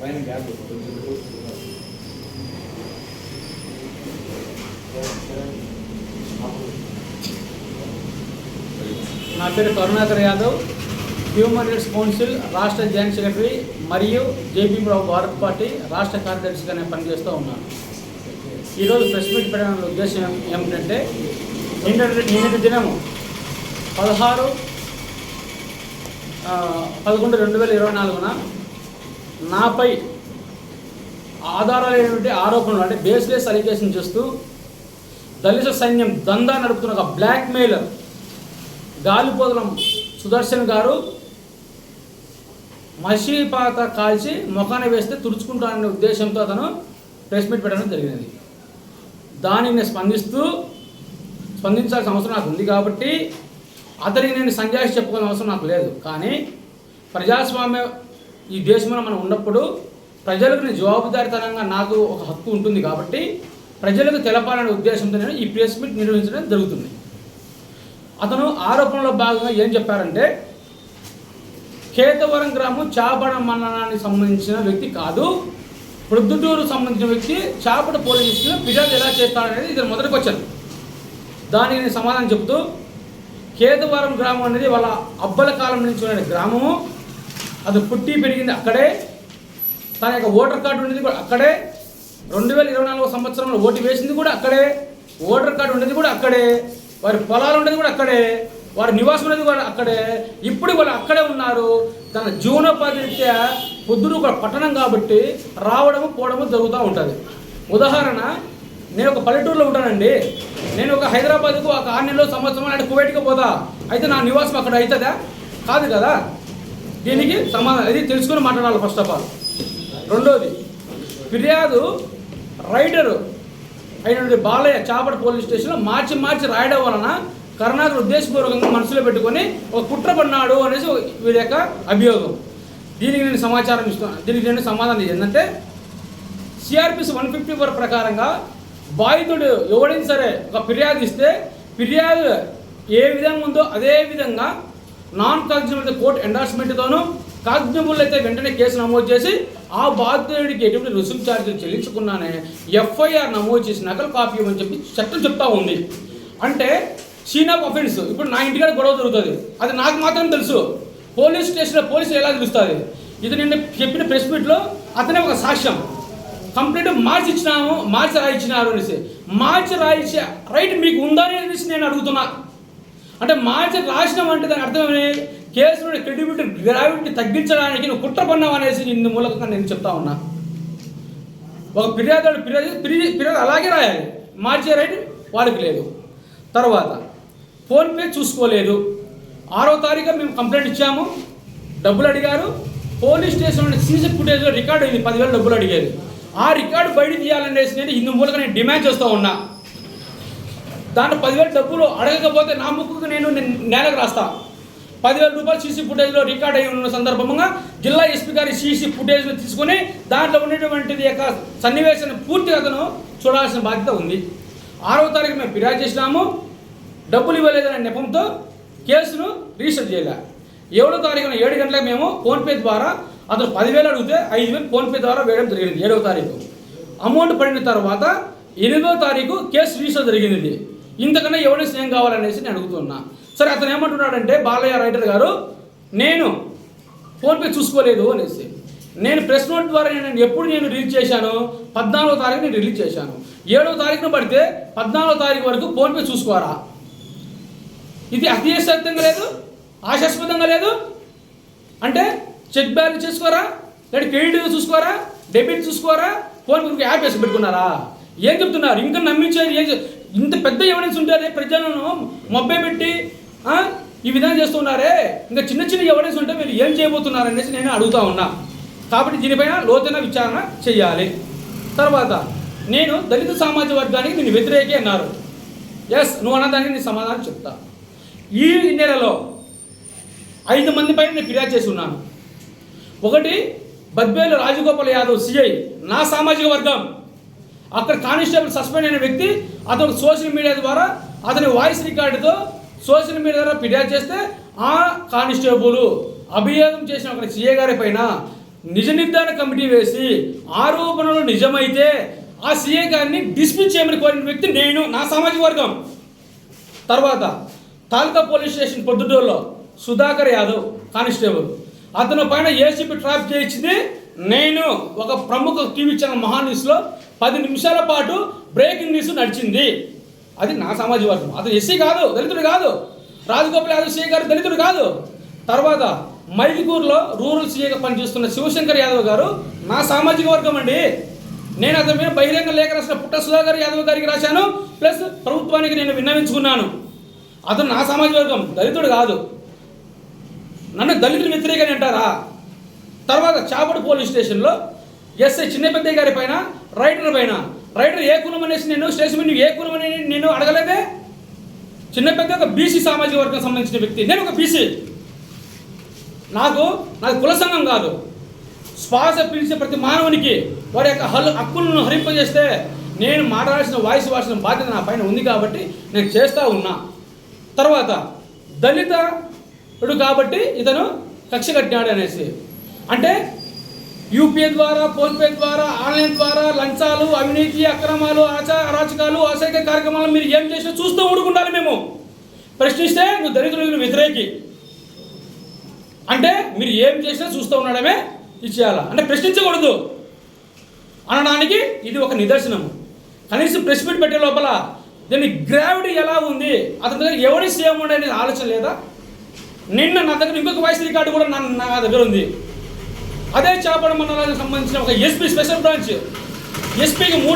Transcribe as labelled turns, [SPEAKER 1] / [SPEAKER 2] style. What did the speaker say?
[SPEAKER 1] పైన గ్యాప్
[SPEAKER 2] నా పేరు Karunakar Yadav human rights council రాష్ట్ర జాయింట్ సెక్రటరీ మరియు జేపీ రావు భారత్ పార్టీ రాష్ట్ర కార్యదర్శిగా నేను పనిచేస్తూ ఉన్నాను. ఈరోజు ప్రెస్ మీట్ పెట్టడానికి ఉద్దేశం ఏమిటంటే నిన్నటి నిన్నటి దినము పదహారు పదకొండు రెండు వేల ఇరవై నాలుగున నాపై ఆధారాలైనటువంటి ఆరోపణలు అంటే బేస్లెస్ అలిగేషన్ చేస్తూ దళిత సైన్యం దందా నడుపుతున్న ఒక బ్లాక్ మెయిలర్ గాలిపోదలం సుదర్శన్ గారు మసీపాత కాల్చి ముఖాన వేస్తే తుడుచుకుంటాననే ఉద్దేశంతో అతను ప్రెస్ మీట్ పెట్టడం జరిగినది. దానిని స్పందిస్తూ స్పందించాల్సిన అవసరం నాకు ఉంది కాబట్టి అతనికి నేను సంజాయిషి చెప్పుకునే అవసరం నాకు లేదు. కానీ ప్రజాస్వామ్య ఈ దేశంలో మనం ఉన్నప్పుడు ప్రజలకు నేను జవాబుదారితనంగా నాకు ఒక హక్కు ఉంటుంది కాబట్టి ప్రజలకు తెలపాలనే ఉద్దేశంతో నేను ఈ ప్రెస్ మీట్ నిర్వహించడం జరుగుతుంది. అతను ఆరోపణలో భాగంగా ఏం చెప్పారంటే కేతవరం గ్రామం చాపడ మండలానికి సంబంధించిన వ్యక్తి కాదు. ప్రొద్దుటూరు సంబంధించిన వ్యక్తి చాపడ పోలీసులు ఫిర్యాదు ఎలా చేస్తాడనేది ఇది మొదటికి వచ్చాను దానికి నేను సమాధానం చెబుతూ కేతవరం గ్రామం అనేది వాళ్ళ అబ్బల కాలం నుంచి ఉన్న గ్రామము. అది పుట్టి పెరిగింది అక్కడే. తన యొక్క ఓటర్ కార్డు ఉండేది కూడా అక్కడే. రెండు వేల ఇరవై నాలుగో సంవత్సరంలో ఓటు వేసింది కూడా అక్కడే. ఓటర్ కార్డు ఉండేది కూడా అక్కడే. వారి పొలాలు ఉండేది కూడా అక్కడే. వారి నివాసం ఉండేది కూడా అక్కడే. ఇప్పుడు వాళ్ళు అక్కడే ఉన్నారు. తన జీవనోపాధి రీత్యా పొద్దురు ఒక పట్టణం కాబట్టి రావడము పోవడము జరుగుతూ ఉంటుంది. ఉదాహరణ నేను ఒక పల్లెటూరులో ఉంటానండి. నేను ఒక హైదరాబాద్కు ఒక ఆరు నెలలో సంవత్సరం అంటే కువైట్కి పోతా. అయితే నా నివాసం అక్కడ అవుతుందా కాదు కదా. దీనికి సమాధానం ఇది తెలుసుకుని మాట్లాడాలి ఫస్ట్ ఆఫ్ ఆల్ రెండోది ఫిర్యాదు రైడరు అయినటువంటి బాలయ్య చాపడ పోలీస్ స్టేషన్లో మార్చి మార్చి రాయడం వలన కరుణాకర్ ఉద్దేశపూర్వకంగా మనసులో పెట్టుకొని ఒక కుట్ర పడినాడు అనేసి వీరి యొక్క అభియోగం. దీనికి నేను సమాచారం ఇస్తాను దీనికి నేను సమాధానం ఏంటంటే సిఆర్పిసి వన్ ఫిఫ్టీ ఫోర్ ప్రకారంగా బాధితుడు ఎవడైనా సరే ఒక ఫిర్యాదు ఇస్తే ఫిర్యాదు ఏ విధంగా ఉందో అదే విధంగా నాన్ కాగ్జిబుల్ అయితే కోర్టు ఎండార్స్మెంట్తోనూ కాగ్జిబుల్ అయితే వెంటనే కేసు నమోదు చేసి ఆ బాధితుడికి ఎటువంటి రుసుము ఛార్జీలు చెల్లించకుండానే ఎఫ్ఐఆర్ నమోదు చేసి నకలు కాపీ అని చెప్పి చట్టం చెప్తా ఉంది. అంటే సీన్ ఆఫ్ అఫెన్స్ ఇప్పుడు నా ఇంటికాడ గొడవ జరుగుతుంది. అది నాకు మాత్రం తెలుసు. పోలీస్ స్టేషన్లో పోలీసులు ఎలా తెలుస్తుంది ఇది నేను చెప్పిన ప్రెస్ మీట్లో అతనే ఒక సాక్ష్యం. కంప్లీట్ మార్చి ఇచ్చినాము మార్చి రాయించినారు అనేసి. మార్చి రాయించే రైట్ మీకు ఉందా అనేసి నేను అడుగుతున్నా. అంటే మార్చి రాసినాం అంటే దాని అర్థమని కేసులో క్రెడిబిలిటీ గ్రావిటీ తగ్గించడానికి నువ్వు కుట్ర పన్నావు అనేసి నిన్ను మూలకంగా నేను చెప్తా ఉన్నా. ఒక ఫిర్యాదు ఫిర్యాదు ఫిర్యాదు ఫిర్యాదు అలాగే రాయాలి. మార్చే రైట్ వాడికి లేదు. తర్వాత ఫోన్పే చూసుకోలేదు. ఆరో తారీఖు మేము కంప్లైంట్ ఇచ్చాము. డబ్బులు అడిగారు. పోలీస్ స్టేషన్ సీసీ ఫుటేజ్లో రికార్డు అయింది. పదివేలు డబ్బులు అడిగేది. ఆ రికార్డు బయట తీయాలనేసి నేను హిందూ మూలక నేను డిమాండ్ చేస్తూ ఉన్నా. దాంట్లో పదివేలు డబ్బులు అడగకపోతే నా ముక్కుకు నేను నేలకు రాస్తా. పదివేల రూపాయలు సీసీ ఫుటేజ్లో రికార్డ్ అయి ఉన్న సందర్భంగా జిల్లా ఎస్పీ గారి సీసీ ఫుటేజ్ను తీసుకొని దాంట్లో ఉన్నటువంటిది యొక్క సన్నివేశాన్ని పూర్తిగా అతను చూడాల్సిన బాధ్యత ఉంది. ఆరవ తారీఖు మేము ఫిర్యాదు చేసినాము. డబ్బులు ఇవ్వలేదనే నెపంతో కేసును రిజిస్టర్ చేయలే. ఏడో తారీఖున ఏడు గంటలకు మేము ఫోన్పే ద్వారా అతను పదివేలు అడిగితే ఐదు వేలు ఫోన్పే ద్వారా వేయడం జరిగింది ఏడవ తారీఖు. అమౌంట్ పడిన తర్వాత ఎనిమిదో తారీఖు కేసు రిజిస్టర్ జరిగింది. ఇది ఇంతకన్నా ఎవిడెన్స్ స్నేహం కావాలనేసి నేను అడుగుతున్నా. సరే అతను ఏమంటున్నాడంటే బాలయ్య రైటర్ గారు నేను ఫోన్పే చూసుకోలేదు అనేసి. నేను ప్రెస్ నోట్ ద్వారా నేను ఎప్పుడు నేను రిలీజ్ చేశాను? పద్నాలుగో తారీఖు నేను రిలీజ్ చేశాను. ఏడవ తారీఖున పడితే పద్నాలుగో తారీఖు వరకు ఫోన్పే చూసుకోరా ఇది అతిశక్తంగా లేదు? ఆశాస్పదంగా లేదు? అంటే చెక్ బ్యాలెన్స్ చేసుకోరా? లేదా క్రెడిట్ చూసుకోరా? డెబిట్ చూసుకోరా? ఫోన్ మీకు యాప్ వేసి పెట్టుకున్నారా? ఏం చెప్తున్నారు? ఇంకా నమ్మించేది ఏం ఇంత పెద్ద ఎవిడెన్స్ ఉంటారే ప్రజలను మొబ్బే పెట్టి ఈ విధంగా చేస్తున్నారే? ఇంకా చిన్న చిన్న ఎవిడెన్స్ ఉంటే మీరు ఏం చేయబోతున్నారు అనేసి నేను అడుగుతా ఉన్నా. కాబట్టి దీనిపైన లోతైన విచారణ చేయాలి. తర్వాత నేను దళిత సామాజిక వర్గానికి నేను వ్యతిరేకి అన్నారు. ఎస్ నువ్వు అన్నదానికి నేను సమాధానం చెప్తా. ఈ నెలలో ఐదు మంది పైన నేను ఫిర్యాదు చేసి ఉన్నాను. ఒకటి బద్వేలు రాజగోపాల్ యాదవ్ సిఐ నా సామాజిక వర్గం. అక్కడ కానిస్టేబుల్ సస్పెండ్ అయిన వ్యక్తి అతను సోషల్ మీడియా ద్వారా అతని వాయిస్ రికార్డుతో సోషల్ మీడియా ద్వారా ఫిర్యాదు చేస్తే ఆ కానిస్టేబుల్ అభియోగం చేసిన ఒక సీఏ గారి పైన నిజ నిర్ధారణ కమిటీ వేసి ఆరోపణలు నిజమైతే ఆ సీఏ గారిని డిస్మిస్ చేయమని కోరిన వ్యక్తి నేను నా సామాజిక వర్గం. తర్వాత తాలూకా పోలీస్ స్టేషన్ పొద్దుటూరులో సుధాకర్ యాదవ్ కానిస్టేబుల్. అతని పైన ఏసీపీ ట్రాప్ చేయించింది. నేను ఒక ప్రముఖ టీవీ ఛానల్ మహా న్యూస్లో పది నిమిషాల పాటు బ్రేకింగ్ న్యూస్ నడిచింది. అది నా సామాజిక వర్గం. అతను ఎస్సీ కాదు దళితుడు కాదు. రాజగోపాల్ యాదవ్ సీఏ గారు దళితుడు కాదు. తర్వాత మైదుగూరులో రూరల్ సీఏగా పనిచేస్తున్న శివశంకర్ యాదవ్ గారు నా సామాజిక వర్గం అండి. నేను అతని మీద బహిరంగ లేఖ రాసిన పుట్ట సుధాకర్ యాదవ్ గారికి రాశాను. ప్లస్ ప్రభుత్వానికి నేను విన్నవించుకున్నాను. అతను నా సామాజిక వర్గం దళితుడు కాదు. నన్ను దళితులు వ్యతిరేకని అంటారా? తర్వాత చాపడు పోలీస్ స్టేషన్లో ఎస్ఐ చిన్న పెద్దయ్య గారి పైన రైటర్ పైన. రైటర్ ఏ కులం అనేసి నేను స్టేషన్ మీద నువ్వు ఏ కులం అని నేను అడగలేదే? చిన్నపెద్ద ఒక బీసీ సామాజిక వర్గం సంబంధించిన వ్యక్తి. నేను ఒక బీసీ. నాకు నాకు కుల సంఘం కాదు. శ్వాస పిలిచే ప్రతి మానవునికి వారి యొక్క హల్ హక్కులను హరింపజేస్తే నేను మాట్లాడాల్సిన వాయిస్ వాల్సిన బాధ్యత నా పైన ఉంది కాబట్టి నేను చేస్తూ ఉన్నా. తర్వాత దళిత దళితుడు కాబట్టి ఇతను కక్ష కట్టినాడు అనేసి అంటే యూపీఐ ద్వారా ఫోన్పే ద్వారా ఆన్లైన్ ద్వారా లంచాలు అవినీతి అక్రమాలు ఆచా అరాచకాలు అసైక కార్యక్రమాలు మీరు ఏం చేసినా చూస్తూ ఊరుకుంటారు మేము. ప్రశ్నిస్తే నువ్వు దరిద్రులకు వ్యతిరేకి. అంటే మీరు ఏం చేసినా చూస్తూ ఉండడమే ఇచ్చేయాలా అంటే ప్రశ్నించకూడదు. అనడానికి ఇది ఒక నిదర్శనం కనీసం ప్రెస్ మీట్ పెట్టే లోపల దీని గ్రావిటీ ఎలా ఉంది? అతని దగ్గర ఎవరి సీఎం అనే ఆలోచన లేదా? నిన్న నా దగ్గర ఇంకొక వాయిస్ రికార్డు కూడా నా నా దగ్గర ఉంది. అదే చేపడ మండలానికి సంబంధించిన ఒక ఎస్పీ స్పెషల్ బ్రాంచ్ ఎస్పీకి మూడు